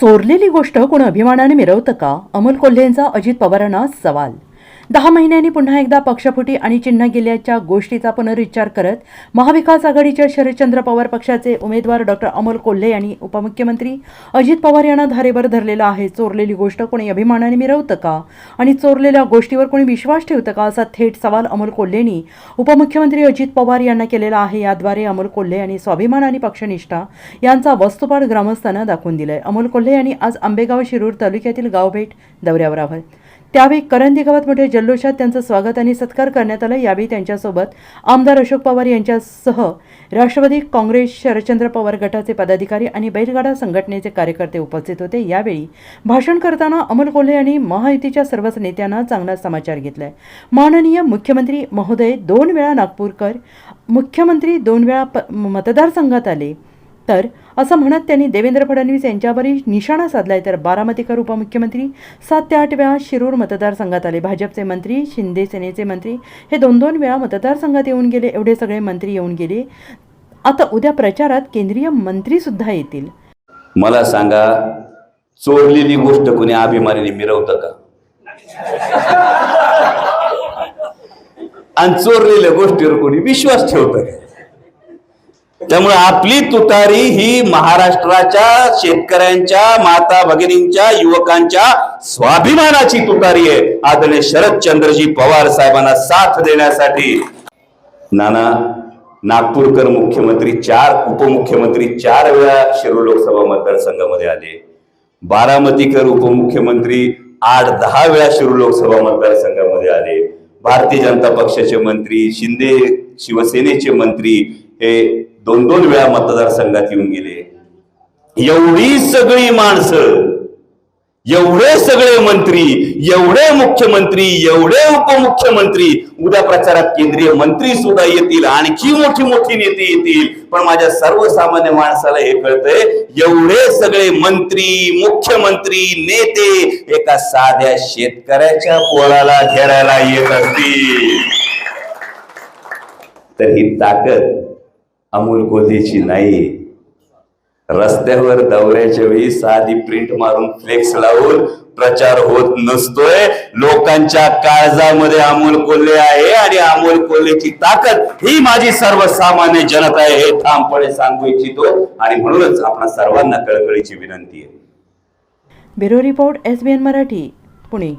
चोरलेली गोष्ट कोण अभिमानाने मिरवतं का? अमोल कोल्हेंचा अजित पवारांना सवाल दहा महिन्यांनी पुन्हा एकदा पक्षफुटी आणि चिन्ह गेल्याच्या गोष्टीचा पुनरुच्चार करत महाविकास आघाडीच्या शरदचंद्र पवार पक्षाचे उमेदवार डॉक्टर अमोल कोल्हे यांनी उपमुख्यमंत्री अजित पवार यांना धारेवर धरलेला आहे. चोरलेली गोष्ट कोणी अभिमानाने मिरवतं का? आणि चोरलेल्या गोष्टीवर कोणी विश्वास ठेवतं का? असा थेट सवाल अमोल कोल्हेंनी उपमुख्यमंत्री अजित पवार यांना केलेला आहे. याद्वारे अमोल कोल्हे यांनी स्वाभिमान आणि पक्षनिष्ठा यांचा वस्तुपाठ ग्रामस्थांना दाखवून दिलाय. अमोल कोल्हे यांनी आज आंबेगाव शिरूर तालुक्यातील गावभेट दौऱ्यावर आहोत. त्यावेळी करंदी गावात मोठ्या जल्लोषात त्यांचं स्वागत आणि सत्कार करण्यात आला. यावेळी त्यांच्यासोबत आमदार अशोक पवार यांच्यासह राष्ट्रवादी काँग्रेस शरदचंद्र पवार गटाचे पदाधिकारी आणि बैलगाडा संघटनेचे कार्यकर्ते उपस्थित होते. यावेळी भाषण करताना अमोल कोल्हे यांनी महायुतीच्या सर्वच नेत्यांना चांगला समाचार घेतलाय. माननीय मुख्यमंत्री महोदय दोन वेळा नागपूरकर मुख्यमंत्री दोन वेळा प मतदारसंघात आले. तर असं म्हणत त्यांनी देवेंद्र फडणवीस यांच्यावरही निशाणा साधलाय. तर बारामतीकर उपमुख्यमंत्री सात ते आठ वेळा शिरूर मतदारसंघात आले. भाजपचे मंत्री शिंदे सेनेचे मंत्री हे दोन दोन वेळा मतदारसंघात येऊन गेले. एवढे सगळे मंत्री येऊन गेले. आता उद्या प्रचारात केंद्रीय मंत्री सुद्धा येतील. मला सांगा चोरलेली गोष्ट कोणी अभिमानाने मिरवतं का? आणि चोरलेल्या गोष्टीवर कोणी विश्वास ठेवतं का? त्यामुळे आपली तुतारी ही महाराष्ट्राच्या शेतकऱ्यांच्या माता भगिनींच्या युवकांच्या स्वाभिमानाची तुतारी आहे. आदरणीय शरदचंद्रजी पवार साहेबांना साथ देण्यासाठी. नाना नागपूरकर मुख्यमंत्री चार उपमुख्यमंत्री चार वेळा शिरूर लोकसभा मतदारसंघामध्ये आले. बारामतीकर उपमुख्यमंत्री आठ दहा वेळा शिरूर लोकसभा मतदारसंघामध्ये आले. भारतीय जनता पक्षाचे मंत्री शिंदे शिवसेनेचे मंत्री हे दोन दोन वेळा मतदारसंघात येऊन गेले. एवढी सगळी माणसं एवढे सगळे मंत्री एवढे मुख्यमंत्री एवढे उपमुख्यमंत्री उद्या प्रचारात केंद्रीय मंत्री सुद्धा येतील आणखी मोठी मोठी नेते येतील. पण माझ्या सर्वसामान्य माणसाला हे कळतंय एवढे सगळे मंत्री मुख्यमंत्री नेते एका साध्या शेतकऱ्याच्या पोळाला घेरायला येत असतील. तर ही ताकद अमोल कोल्हेची नाही. रस्त्यावर दौऱ्याच्या वेळी साधी प्रिंट मारून फ्लेक्स लावून प्रचार होत नसतोय. लोकांच्या काळजामध्ये अमोल कोल्हे आहे आणि अमोल कोल्हेची ताकद ही माझी सर्वसामान्य जनता आहे हे ठामपणे सांगू इच्छितो. आणि म्हणूनच आपणा सर्वांना कळकळीची विनंती आहे. Bureau report S B N Marathi Pune.